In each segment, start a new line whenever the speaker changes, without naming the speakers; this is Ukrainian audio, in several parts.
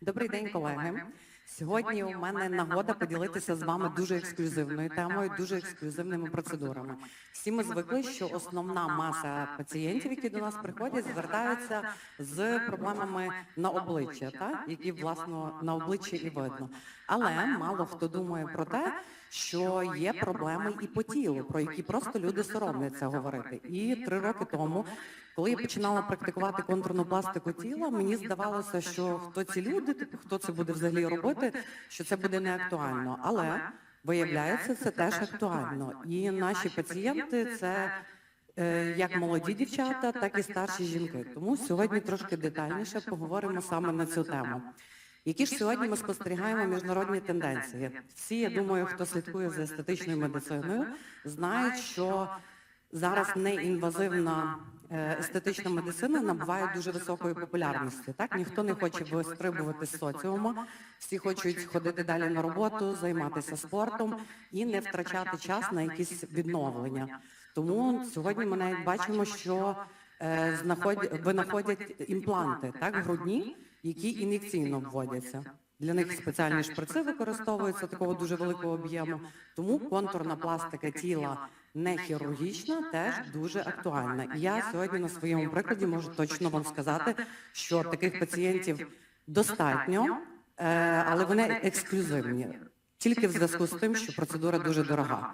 Добрий день, колеги. Сьогодні у мене нагода поділитися з вами дуже ексклюзивною темою, дуже ексклюзивними процедурами. Всі ми звикли, що основна маса пацієнтів, які до нас приходять, звертаються з проблемами на обличчя, так? які власно на обличчі і видно. Але мало хто думає про те, що є проблеми і по тілу, про які просто люди соромляться говорити. І три роки тому, коли я починала практикувати контурну пластику тіла, мені здавалося, що хто ці люди, типу, хто це буде взагалі робити, що це буде не актуально. Але виявляється, це теж актуально. І наші пацієнти це. е, Як молоді дівчата, так і старші жінки. Тому сьогодні трошки детальніше поговоримо саме на цю тему. Які ж сьогодні ми спостерігаємо міжнародні тенденції? Всі, я думаю, хто слідкує за естетичною медициною, знають, що зараз неінвазивна е, естетична медицина набуває дуже високої популярності. Так ніхто не хоче вистрибувати з соціуму, всі хочуть ходити далі на роботу, займатися спортом і не втрачати час на якісь відновлення. Тому сьогодні ми навіть бачимо, що е, винаходять імпланти, так грудні, які ін'єкційно вводяться. Для них спеціальні шприци використовуються такого дуже великого об'єму. Тому контурна пластика тіла не хірургічна теж дуже актуальна. І я сьогодні на своєму прикладі можу точно вам сказати, що таких пацієнтів достатньо, е, але вони ексклюзивні тільки в зв'язку з тим, що процедура дуже дорога.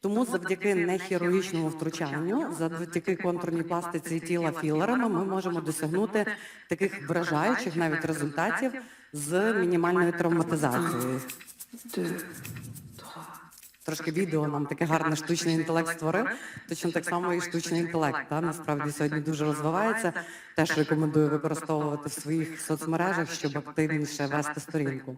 Тому завдяки нехірургічному втручанню, завдяки контурній пластиці тіла філерами, ми можемо досягнути таких вражаючих навіть результатів з мінімальною травматизацією. Трошки відео нам таке гарне штучний інтелект створив. Точно так само і штучний інтелект. Та насправді сьогодні дуже розвивається. Теж рекомендую використовувати в своїх соцмережах, щоб активніше вести сторінку.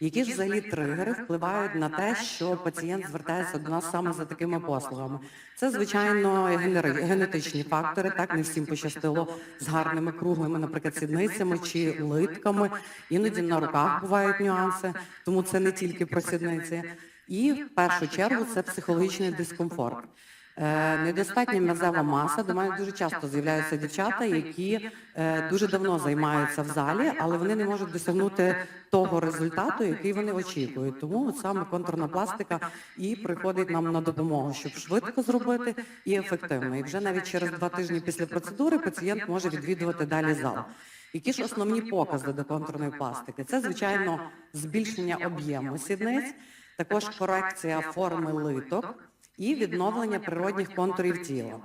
Які ж взагалі тригери впливають на те, що пацієнт звертається до нас саме за такими послугами? Це звичайно генетичні фактори. Так не всім пощастило з гарними круглими, наприклад, сідницями чи литками. Іноді на руках бувають нюанси, тому це не тільки про сідниці. І в першу чергу це психологічний дискомфорт. Е, недостатня м'язева маса. До мене дуже часто з'являються дівчата, які е, дуже давно займаються в залі, але вони не можуть досягнути того результату, який вони очікують. Тому саме контурна пластика і приходить нам на допомогу, щоб швидко зробити і ефективно. І вже навіть через два тижні після процедури пацієнт може відвідувати далі зал. Які ж основні покази до контурної пластики? Це звичайно збільшення об'єму сідниць, також корекція форми литок і відновлення природних контурів тіла.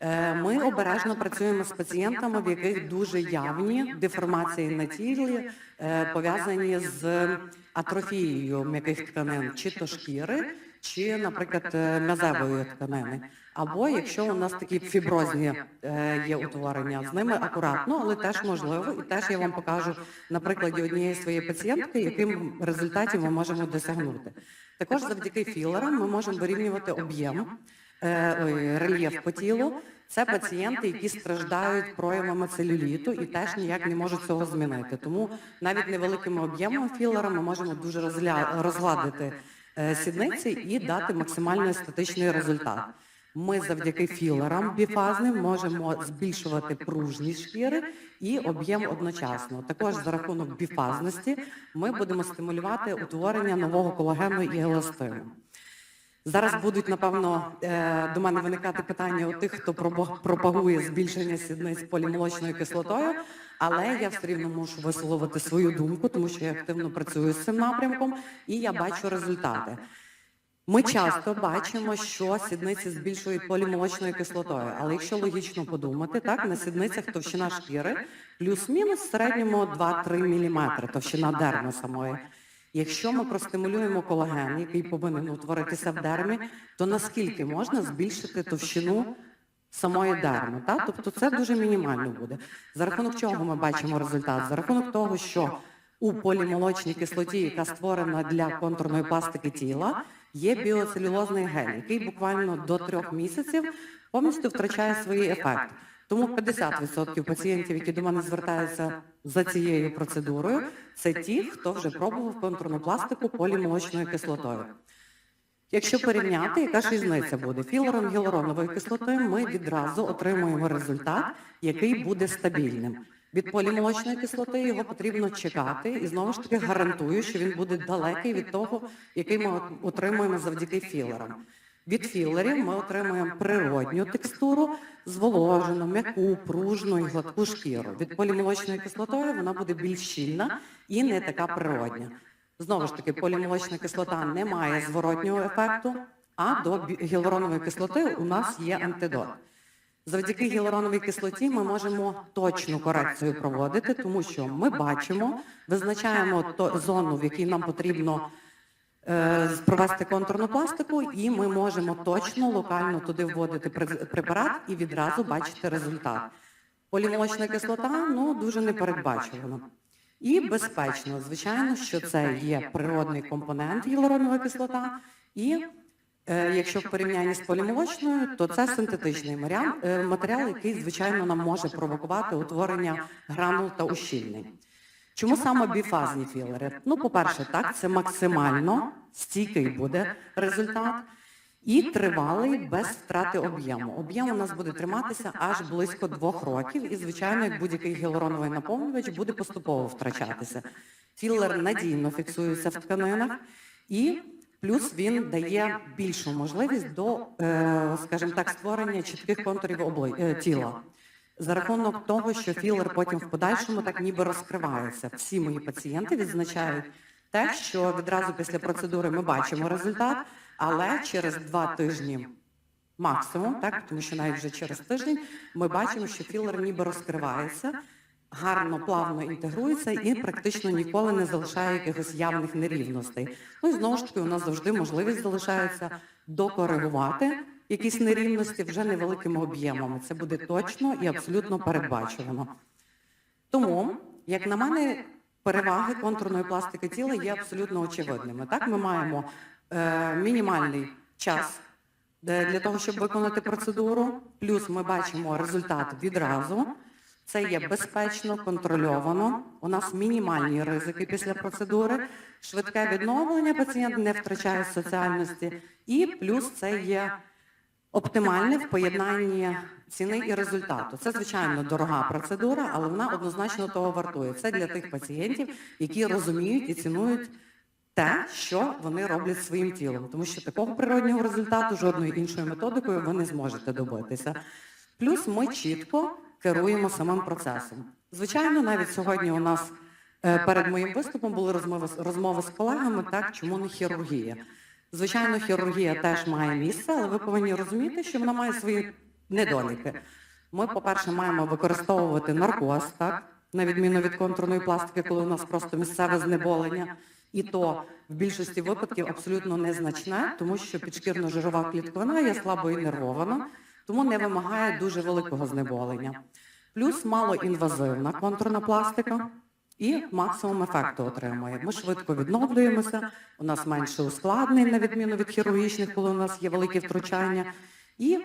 Е, Ми обережно працюємо з пацієнтами, в яких дуже явні деформації на тілі е, пов'язані з атрофією м'яких тканин, чи то шкіри, чи, наприклад, е, м'язевої тканини. Або якщо у нас такі фіброзні е, є утворення, з ними акуратно, але теж можливо, і теж я вам покажу на прикладі однієї своєї пацієнтки, яким результатів ми можемо досягнути. Також завдяки філерам ми можемо вирівнювати об'єм, е, рельєф по тілу. Це пацієнти, які страждають проявами целюліту і теж ніяк не можуть цього змінити. Тому навіть невеликими об'ємами філера ми можемо дуже розгладити е, сідниці і дати максимально естетичний результат. Ми завдяки філерам біфазним можемо збільшувати пружність шкіри і об'єм одночасно. Також за рахунок біфазності ми будемо стимулювати утворення нового колагену і еластину. Зараз будуть напевно е, до мене виникати питання у тих, хто пропагує збільшення сідниць полімолочною кислотою, але я все рівно мушу висловити свою думку, тому що я активно працюю з цим напрямком і я бачу результати. Ми часто бачимо, що сідниці збільшують полімолочною кислотою, але якщо логічно подумати, так на сідницях товщина шкіри плюс-мінус в середньому 2-3 мм товщина дерми самої. Якщо ми простимулюємо колаген, який повинен утворитися в дермі, то наскільки можна збільшити товщину самої дерми? Та? Тобто це дуже мінімально буде. За рахунок чого ми бачимо результат? За рахунок того, що у полімолочній кислоті, яка створена для контурної пластики тіла, є біоцелюлозний гель, який буквально до трьох місяців повністю втрачає свій ефект. Тому 50% пацієнтів, які до мене звертаються за цією процедурою, це ті, хто вже пробував контурну пластику полімолочною кислотою. Якщо порівняти, яка ж різниця буде? Філером гіалуроновою кислотою ми відразу отримуємо результат, який буде стабільним. Від полімолочної кислоти його потрібно чекати, і знову ж таки гарантую, що він буде далекий від того, який ми отримуємо завдяки філерам. Від філерів ми отримуємо природню текстуру, зволожену, м'яку, пружну і гладку шкіру. Від полімолочної кислотою вона буде більш щільна і не така природня. Знову ж таки, полімолочна кислота не має зворотнього ефекту, а до гіалуронової кислоти у нас є антидот. Завдяки гіалуроновій кислоті ми можемо точну корекцію проводити, тому що ми бачимо, визначаємо зону, в якій нам потрібно е, провести контурну пластику, і ми можемо точно локально туди вводити препарат і відразу бачити результат. Полімолочна кислота ну дуже непередбачувана. І безпечно, звичайно, що це є природний компонент гіалуронова кислота, і е, якщо в порівнянні з полімолочною, то це синтетичний матеріал, е, матеріал, який, звичайно, нам може провокувати утворення гранул та ущільнень. Чому саме біфазні філери? Ну, по-перше, так, це максимально стійкий буде результат і тривалий без втрати об'єму. Об'єм у нас буде триматися аж близько двох років, і, звичайно, як будь-який гіалуроновий наповнювач буде поступово втрачатися. Філер надійно фіксується в тканинах і плюс він дає більшу можливість до, е, скажімо так, створення чітких контурів е, тіла. За рахунок того, що філер потім в подальшому так ніби розкривається. Всі мої пацієнти відзначають те, що відразу після процедури ми бачимо результат, але через два тижні максимум, так тому що навіть вже через тиждень ми бачимо, що філер ніби розкривається, гарно, плавно інтегрується і практично ніколи не залишає якихось явних нерівностей. Ну і знову ж таки, у нас завжди можливість залишається докоригувати якісь нерівності вже невеликими об'ємами. Це буде точно і абсолютно передбачувано. Тому, як на мене, переваги контурної пластики тіла є абсолютно очевидними. Так, ми маємо е, мінімальний час де- для того, щоб виконати процедуру. Плюс ми бачимо результат відразу. Це є безпечно, контрольовано. У нас мінімальні ризики після процедури, швидке відновлення пацієнт не втрачає соціальності, і плюс це є оптимальне в поєднанні ціни і результату. Це звичайно дорога процедура, але вона однозначно того вартує. Це для тих пацієнтів, які розуміють і цінують те, що вони роблять своїм тілом, тому що такого природнього результату жодною іншою методикою ви не зможете добитися. Плюс ми чітко керуємо самим процесом. Звичайно, навіть сьогодні у нас е, перед моїм виступом були розмови, розмови з колегами, так чому не хірургія. Звичайно, хірургія теж має місце, але ви повинні розуміти, що вона має свої недоліки. Ми, по-перше, маємо використовувати наркоз, так, на відміну від контурної пластики, коли у нас просто місцеве знеболення. І то в більшості випадків абсолютно незначне, тому що підшкірно-жирова клітковина є слабо іннервована, тому не вимагає дуже великого знеболення. Плюс малоінвазивна контурна пластика і максимум ефекту отримує. Ми швидко відновлюємося, у нас менше ускладнень, на відміну від хірургічних, коли у нас є великі втручання. І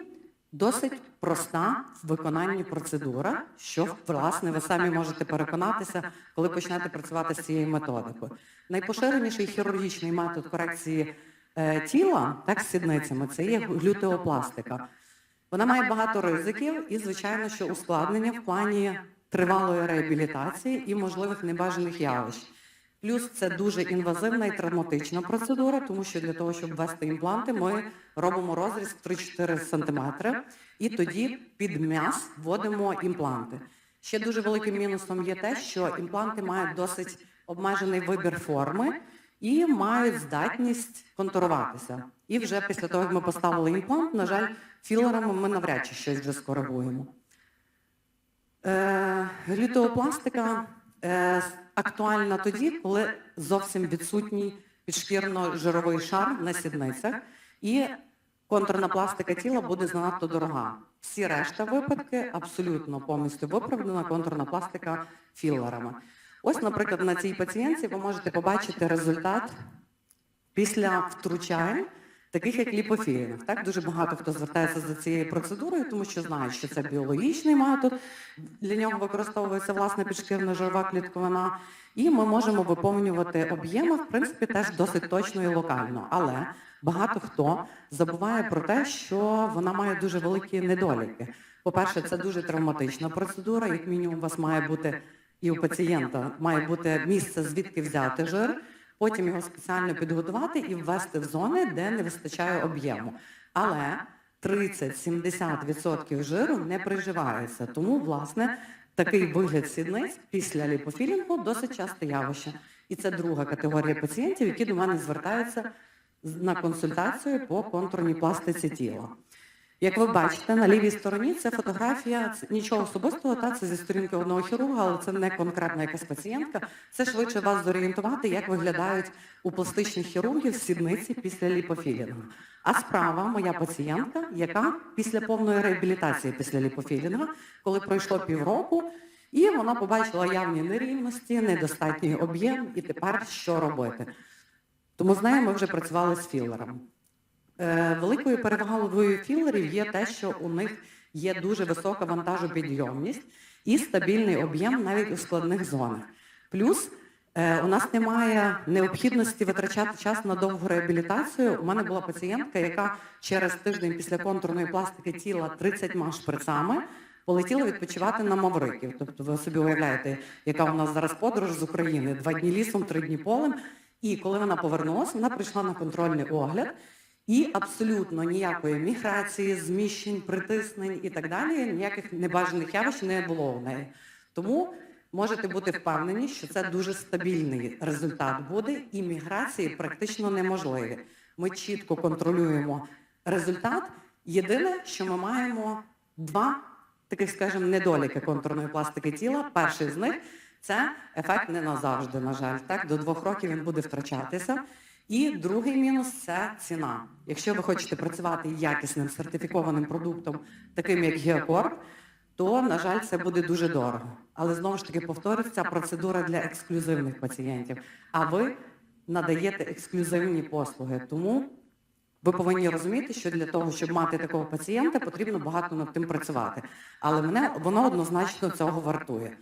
досить проста в виконанні процедура, що власне ви самі можете переконатися, коли почнете працювати з цією методикою. Найпоширеніший хірургічний метод корекції е, тіла, так з сідницями, це є глютеопластика. Вона має багато ризиків і, звичайно, що ускладнення в плані тривалої реабілітації і можливих небажаних явищ. Плюс це дуже інвазивна і травматична процедура, тому що для того, щоб ввести імпланти, ми робимо розріз в 3-4 см і тоді під м'яз вводимо імпланти. Ще дуже великим мінусом є те, що імпланти мають досить обмежений вибір форми і мають здатність контуруватися. І вже після того, як ми поставили імплант, на жаль, філерами ми навряд чи щось вже скоригуємо. Глютеопластика е, актуальна тоді, коли зовсім відсутній підшкірно-жировий шар на сідницях, і контурна пластика тіла буде занадто дорога. Всі решта випадки абсолютно повністю виправдана контурна пластика філерами. Ось, наприклад, на цій пацієнтці ви можете побачити результат після втручань таких як ліпофілінг. Так дуже багато хто звертається за цією процедурою, тому що знають, що це біологічний метод. Для нього використовується власне підшкірна жирова клітковина, і ми можемо виповнювати об'єми, в принципі, теж досить точно і локально. Але багато хто забуває про те, що вона має дуже великі недоліки. По-перше, це дуже травматична процедура, як мінімум, у вас має бути і у пацієнта має бути місце, звідки взяти жир, потім його спеціально підготувати і ввести в зони, де не вистачає об'єму. Але 30-70% жиру не приживається. Тому, власне, такий вигляд сідниць після ліпофілінгу досить часте явище. І це друга категорія пацієнтів, які до мене звертаються на консультацію по контурній пластиці тіла. Як ви бачите, на лівій стороні це фотографія, нічого особистого, та це зі сторінки одного хірурга, але це не конкретна якась пацієнтка. Це швидше вас зорієнтувати, як виглядають у пластичних хірургів сідниці після ліпофілінгу. А справа моя пацієнтка, яка після повної реабілітації після ліпофілінга, коли пройшло півроку, і вона побачила явні нерівності, недостатній об'єм, і тепер що робити. Тому з нею ми вже працювали з філером. Е, Великою перевагою філерів є те, що у них є дуже висока вантажопідйомність і стабільний об'єм навіть у складних зонах. Плюс е, у нас немає необхідності витрачати час на довгу реабілітацію. У мене була пацієнтка, яка через тиждень після контурної пластики тіла 30 шприцами полетіла відпочивати на Мавриків. Тобто ви собі уявляєте, яка у нас зараз подорож з України: два дні лісом, три дні полем. І коли вона повернулася, вона прийшла на контрольний огляд. І абсолютно ніякої міграції, зміщень, притиснень і так далі, ніяких небажаних явищ не було у неї. Тому можете бути впевнені, що це дуже стабільний результат буде, і міграції практично неможливі. Ми чітко контролюємо результат. Єдине, що ми маємо два таких, скажімо, недоліки контурної пластики тіла. Перший з них це ефект не назавжди, на жаль. Так, до двох років він буде втрачатися. І другий мінус це ціна. Якщо ви хочете працювати якісним сертифікованим продуктом, таким як Геокорп, то, на жаль, це буде дуже дорого. Але знову ж таки повторюсь, ця процедура для ексклюзивних пацієнтів. А ви надаєте ексклюзивні послуги. Тому ви повинні розуміти, що для того, щоб мати такого пацієнта, потрібно багато над тим працювати. Але мене воно однозначно цього вартує.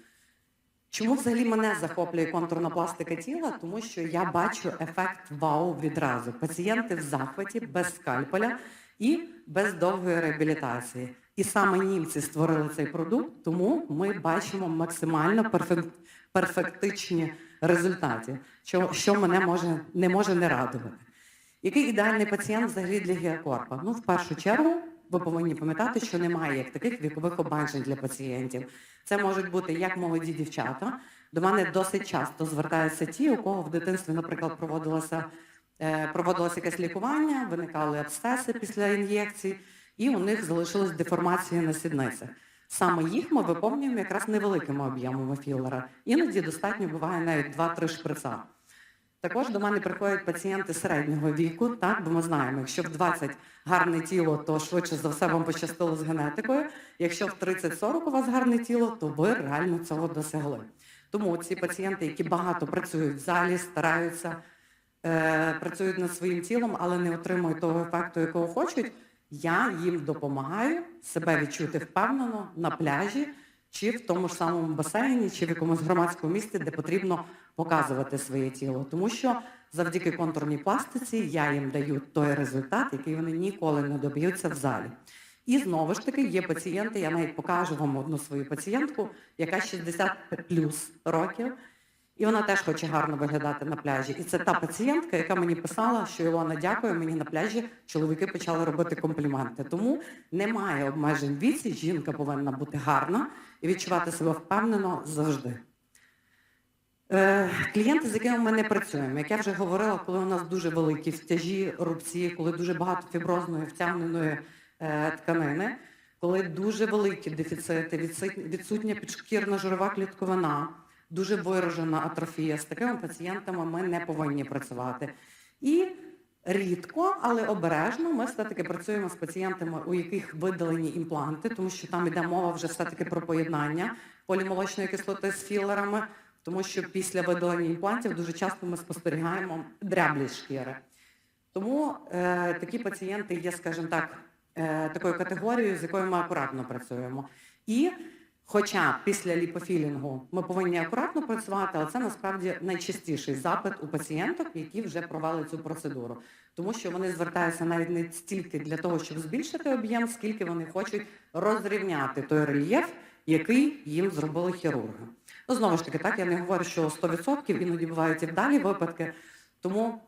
Чому взагалі мене захоплює контурна пластика тіла? Тому що я бачу ефект вау відразу. Пацієнти в захваті без скальпеля і без довгої реабілітації. І саме німці створили цей продукт, тому ми бачимо максимально перфек- перфектичні результати, що, що мене може не може не радувати. Який ідеальний пацієнт взагалі для геокорпа? Ну, в першу чергу, ви повинні пам'ятати, що немає як таких вікових обмежень для пацієнтів. Це можуть бути як молоді дівчата. До мене досить часто звертаються ті, у кого в дитинстві, наприклад, проводилося, е, проводилося якесь лікування, виникали абсцеси після ін'єкцій, і у них залишились деформації на сідницях. Саме їх ми виповнюємо якраз невеликими об'ємами філера. Іноді достатньо буває навіть 2-3 шприца. Також до мене приходять пацієнти середнього віку, так, бо ми знаємо, якщо в 20 гарне тіло, то швидше за все вам пощастило з генетикою. Якщо в 30-40 у вас гарне тіло, то ви реально цього досягли. Тому ці пацієнти, які багато працюють в залі, стараються, е, працюють над своїм тілом, але не отримують того ефекту, якого хочуть, я їм допомагаю себе відчути впевнено на пляжі, чи в тому ж самому басейні, чи в якомусь громадському місці, де потрібно показувати своє тіло. Тому що завдяки контурній пластиці я їм даю той результат, який вони ніколи не доб'ються в залі. І знову ж таки є пацієнти, я навіть покажу вам одну свою пацієнтку, яка 60 плюс років, і вона теж хоче гарно виглядати на пляжі. І це та пацієнтка, яка мені писала, що Ілона, дякую, мені на пляжі чоловіки почали робити компліменти. Тому немає обмежень віці, жінка повинна бути гарна і відчувати себе впевнено завжди. Е, Клієнти, з якими ми не працюємо, як я вже говорила, коли у нас дуже великі втяжі, рубці, коли дуже багато фіброзної втягненої е, тканини, коли дуже великі дефіцити, відсутня підшкірна жирова клітковина, дуже виражена атрофія, з такими пацієнтами ми не повинні працювати. І рідко, але обережно ми все-таки працюємо з пацієнтами, у яких видалені імпланти, тому що там йде мова вже все-таки про поєднання полімолочної кислоти з філерами, тому що після видалення імплантів дуже часто ми спостерігаємо дряблі шкіри. Тому е, такі пацієнти є, скажімо так, е, такою категорією, з якою ми акуратно працюємо. І хоча після ліпофілінгу ми повинні акуратно працювати, але це насправді найчастіший запит у пацієнток, які вже провели цю процедуру. Тому що вони звертаються навіть не стільки для того, щоб збільшити об'єм, скільки вони хочуть розрівняти той рельєф, який їм зробили хірурги. Ну, знову ж таки, так, я не говорю, що 100%, іноді бувають і вдалі випадки, тому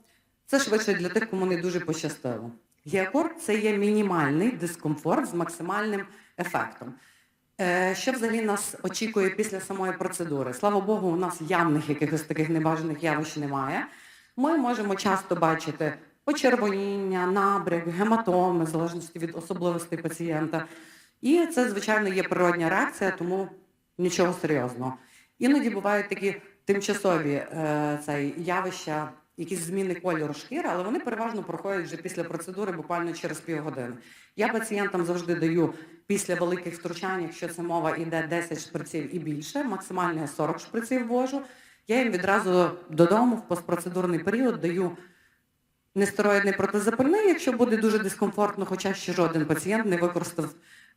це швидше для тих, кому не дуже пощастило. Гіакор це є мінімальний дискомфорт з максимальним ефектом. Е, Що взагалі нас очікує після самої процедури? Слава Богу, у нас явних якихось таких небажаних явищ немає. Ми можемо часто бачити почервоніння, набряк, гематоми, в залежності від особливостей пацієнта. І це, звичайно, є природня реакція, тому нічого серйозного. Іноді бувають такі тимчасові е, цей, явища, якісь зміни кольору шкіри, але вони переважно проходять вже після процедури буквально через півгодини. Я пацієнтам завжди даю після великих втручань, якщо це мова йде 10 шприців і більше, максимально я 40 шприців ввожу. Я їм відразу додому в постпроцедурний період даю нестероїдний протизапальний, якщо буде дуже дискомфортно, хоча ще жоден пацієнт не використав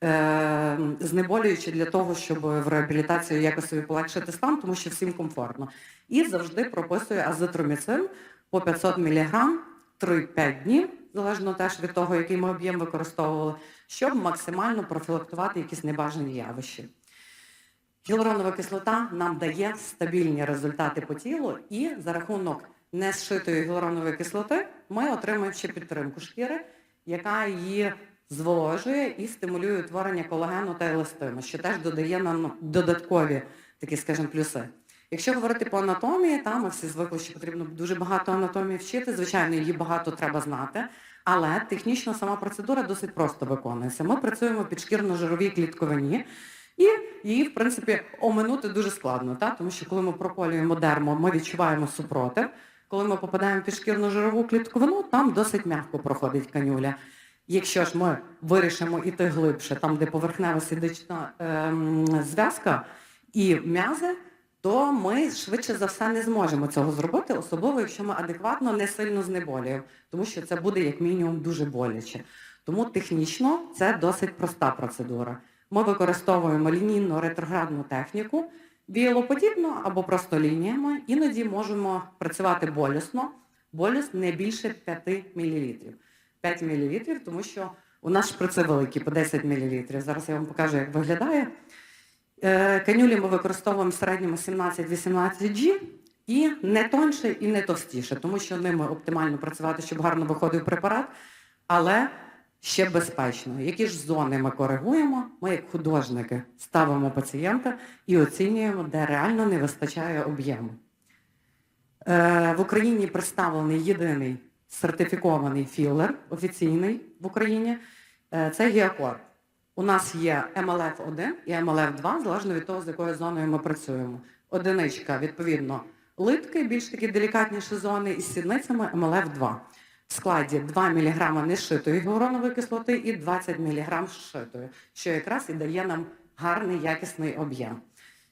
е, знеболюючи для того, щоб в реабілітацію якось полегшити стан, тому що всім комфортно. І завжди прописую азитроміцин по 500 мг 3-5 днів, залежно теж від того, який ми об'єм використовували, щоб максимально профілактувати якісь небажані явища. Гіалуронова кислота нам дає стабільні результати по тілу, і за рахунок незшитої гіалуронової кислоти ми отримуємо ще підтримку шкіри, яка її зволожує і стимулює утворення колагену та еластину, що теж додає нам додаткові такі, скажімо, плюси. Якщо говорити по анатомії, там ми всі звикли, що потрібно дуже багато анатомії вчити. Звичайно, її багато треба знати, але технічно сама процедура досить просто виконується. Ми працюємо під шкірно-жировій клітковині, і її, в принципі, оминути дуже складно, та? тому що коли ми проколюємо дермо, ми відчуваємо супротив. Коли ми попадаємо під шкірно-жирову клітковину, там досить м'яко проходить канюля. Якщо ж ми вирішимо іти глибше, там, де поверхнева сідична ем, зв'язка і м'язи, то ми швидше за все не зможемо цього зробити, особливо якщо ми адекватно не сильно знеболюємо, тому що це буде як мінімум дуже боляче. Тому технічно це досить проста процедура. Ми використовуємо лінійну ретроградну техніку, віялоподібну або просто лініями, іноді можемо працювати болісно, боліс не більше 5 мл. 5 мл, тому що у нас шприци великі, по 10 мл. Зараз я вам покажу, як виглядає. Е, Канюлі ми використовуємо в середньому 17-18 G і не тонше, і не товстіше, тому що ними оптимально працювати, щоб гарно виходив препарат, але ще безпечно. Які ж зони ми коригуємо? Ми, як художники, ставимо пацієнта і оцінюємо, де реально не вистачає об'єму. Е, В Україні представлений єдиний сертифікований філер офіційний в Україні. Е, Це гіакор. У нас є MLF-1 і MLF-2, залежно від того, з якою зоною ми працюємо. Одиничка, відповідно, литки, більш такі делікатніші зони, із сідницями MLF-2. В складі 2 мг нешитої гіалуронової кислоти і 20 мг зшитої, що якраз і дає нам гарний якісний об'єм.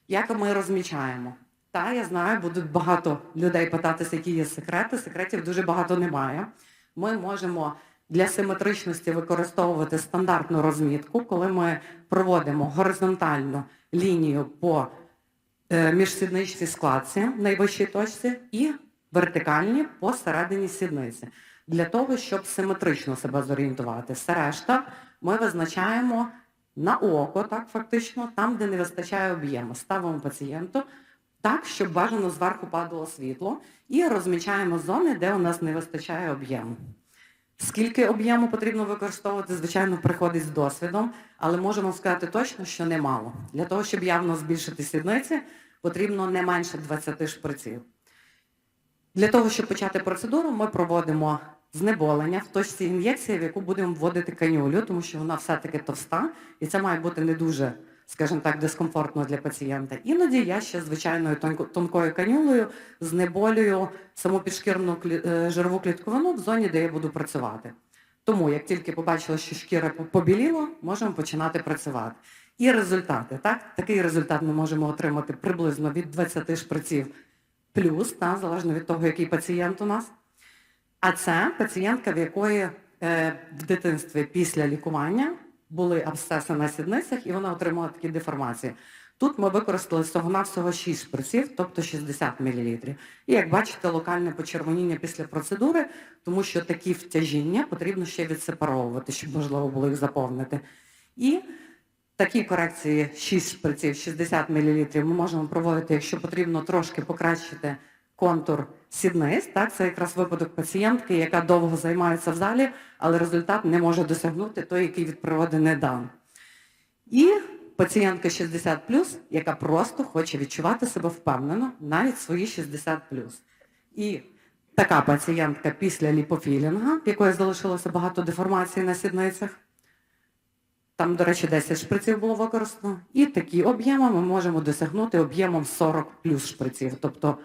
Як ми розмічаємо? Та, я знаю, будуть багато людей питатися, які є секрети. Секретів дуже багато немає. Ми можемо для симетричності використовувати стандартну розмітку, коли ми проводимо горизонтальну лінію по е, міжсідничній складці, найвищій точці, і вертикальні посередині сідниці, для того, щоб симетрично себе зорієнтувати. Все решта ми визначаємо на око, так фактично, там, де не вистачає об'єму. Ставимо пацієнту так, щоб бажано зверху падало світло, і розмічаємо зони, де у нас не вистачає об'єму. Скільки об'єму потрібно використовувати, звичайно, приходить з досвідом, але можемо сказати точно, що немало. Для того, щоб явно збільшити сідниці, потрібно не менше 20 шприців. Для того, щоб почати процедуру, ми проводимо знеболення в точці ін'єкції, в яку будемо вводити канюлю, тому що вона все-таки товста, і це має бути не дуже, скажімо так, дискомфортно для пацієнта. Іноді я ще звичайною тонкою канюлею знеболюю саму підшкірну е, жирову клітковину в зоні, де я буду працювати. Тому, як тільки побачила, що шкіра побіліла, можемо починати працювати. І результати, так? Такий результат ми можемо отримати приблизно від 20 шприців плюс, так, залежно від того, який пацієнт у нас. А це пацієнтка, в якої е, в дитинстві після лікування були абсцеси на сідницях, і вона отримала такі деформації. Тут ми використали всього-навсього 6 шприців, тобто 60 мл. І як бачите, локальне почервоніння після процедури, тому що такі втяжіння потрібно ще відсепаровувати, щоб можливо було їх заповнити. І такі корекції 6 шприців, 60 мл ми можемо проводити, якщо потрібно трошки покращити контур сідниць. Так, це якраз випадок пацієнтки, яка довго займається в залі, але результат не може досягнути той, який від природи не дан. І пацієнтка 60 яка просто хоче відчувати себе впевнено, навіть свої 60 І така пацієнтка після ліпофілінга, в якої залишилося багато деформацій на сідницях. Там, до речі, 10 шприців було використано. І такі об'єми ми можемо досягнути об'ємом 40 плюс шприців. Тобто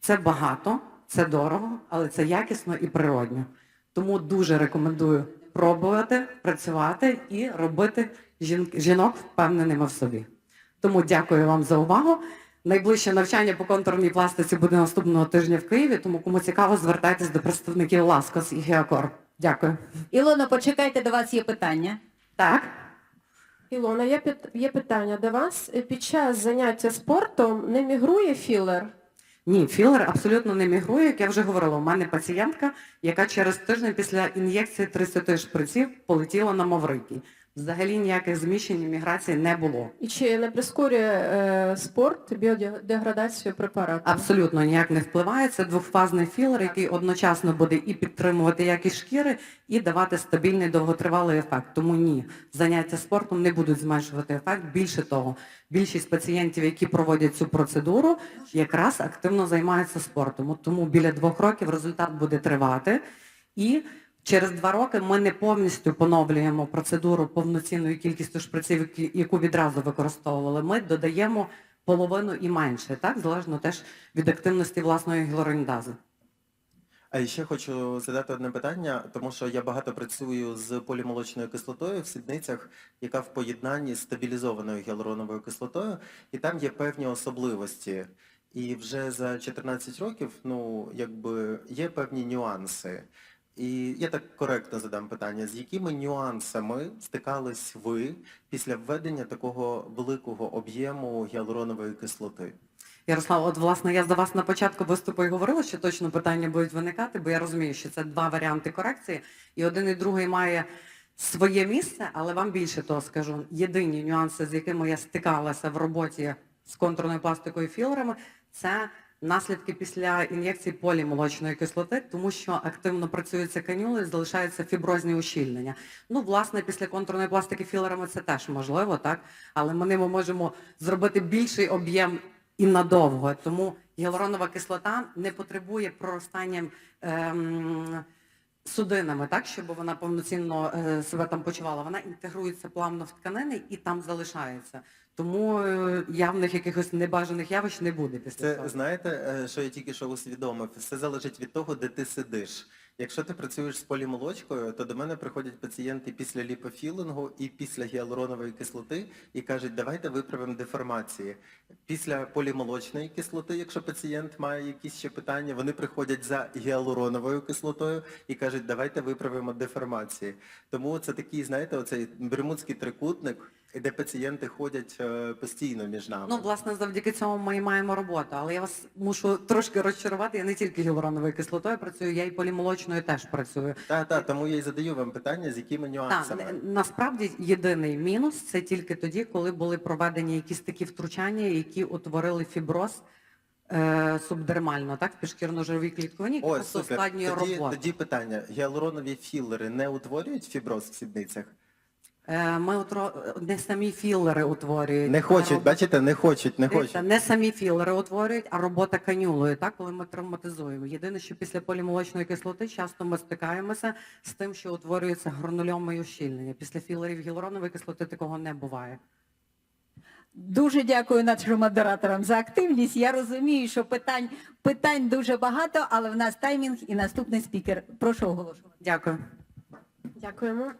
це багато, це дорого, але це якісно і природньо. Тому дуже рекомендую пробувати, працювати і робити жінок впевненими в собі. Тому дякую вам за увагу. Найближче навчання по контурній пластиці буде наступного тижня в Києві, тому кому цікаво, звертайтесь до представників Ласкос і Геокор. Дякую.
Ілона, почекайте, до вас є питання.
Так.
Ілона, є, пит- питання до вас. Під час заняття спортом не мігрує філер?
Ні, філер абсолютно не мігрує, як я вже говорила. У мене пацієнтка, яка через тиждень після ін'єкції 30 шприців полетіла на Маврикій. Взагалі ніяких зміщень і міграції не було.
І чи не прискорює е, спорт біодеградацію препарату?
Абсолютно ніяк не впливає. Це двохфазний філер, який одночасно буде і підтримувати якість шкіри, і давати стабільний довготривалий ефект. Тому ні, заняття спортом не будуть зменшувати ефект. Більше того, більшість пацієнтів, які проводять цю процедуру, якраз активно займаються спортом. Тому біля двох років результат буде тривати. І через два роки ми не повністю поновлюємо процедуру повноцінною кількістю шприців, яку відразу використовували. Ми додаємо половину і менше, так? Залежно теж від активності власної гіалуронідази.
А ще хочу задати одне питання, тому що я багато працюю з полімолочною кислотою в сідницях, яка в поєднанні з стабілізованою гіалуроновою кислотою, і там є певні особливості. І вже за 14 років, ну, якби є певні нюанси. І я так коректно задам питання, з якими нюансами стикались ви після введення такого великого об'єму гіалуронової кислоти?
Ярослав, от власне я за вас на початку виступу і говорила, що точно питання будуть виникати, бо я розумію, що це два варіанти корекції, і один і другий має своє місце, але вам більше того скажу. Єдині нюанси, з якими я стикалася в роботі з контурною пластикою філерами, це наслідки після ін'єкції полімолочної кислоти, тому що активно працюються канюли, залишаються фіброзні ущільнення. Ну, власне, після контурної пластики філерами це теж можливо, так? Але ми ними можемо зробити більший об'єм і надовго. Тому гіалуронова кислота не потребує проростання ем, судинами, так, щоб вона повноцінно е, себе там почувала. Вона інтегрується плавно в тканини і там залишається. Тому е, явних якихось небажаних явищ не буде після
Це
цього.
знаєте, е, що я тільки що усвідомив? Все залежить від того, де ти сидиш. Якщо ти працюєш з полімолочкою, то до мене приходять пацієнти після ліпофілингу і після гіалуронової кислоти і кажуть, давайте виправимо деформації. Після полімолочної кислоти, якщо пацієнт має якісь ще питання, вони приходять за гіалуроновою кислотою і кажуть, давайте виправимо деформації. Тому це такий, знаєте, оцей бермудський трикутник, де пацієнти ходять е, постійно між нами.
Ну, власне, завдяки цьому ми і маємо роботу. Але я вас мушу трошки розчарувати. Я не тільки гіалуроновою кислотою працюю, я і полімолочною теж працюю.
Так, так, тому я й задаю вам питання, з якими нюансами.
не- насправді єдиний мінус це тільки тоді, коли були проведені якісь такі втручання, які утворили фіброз е, субдермально, так, в підшкірно-жировій клітковині, які
Ой, супер. Тоді,
роботу.
тоді питання. Гіалуронові філери не утворюють фіброз в сідницях?
Е, ми утро- не самі філери утворюють.
Не хочуть,
роб-
бачите, не хочуть, не хочуть.
не самі філери утворюють, а робота канюлою, так, коли ми травматизуємо. Єдине, що після полімолочної кислоти часто ми стикаємося з тим, що утворюється гранульоми і ущільнення. Після філерів гіалуронової кислоти такого не буває.
Дуже дякую нашим модераторам за активність. Я розумію, що питань, питань дуже багато, але в нас таймінг і наступний спікер. Прошу оголошувати.
Дякую.
Дякуємо.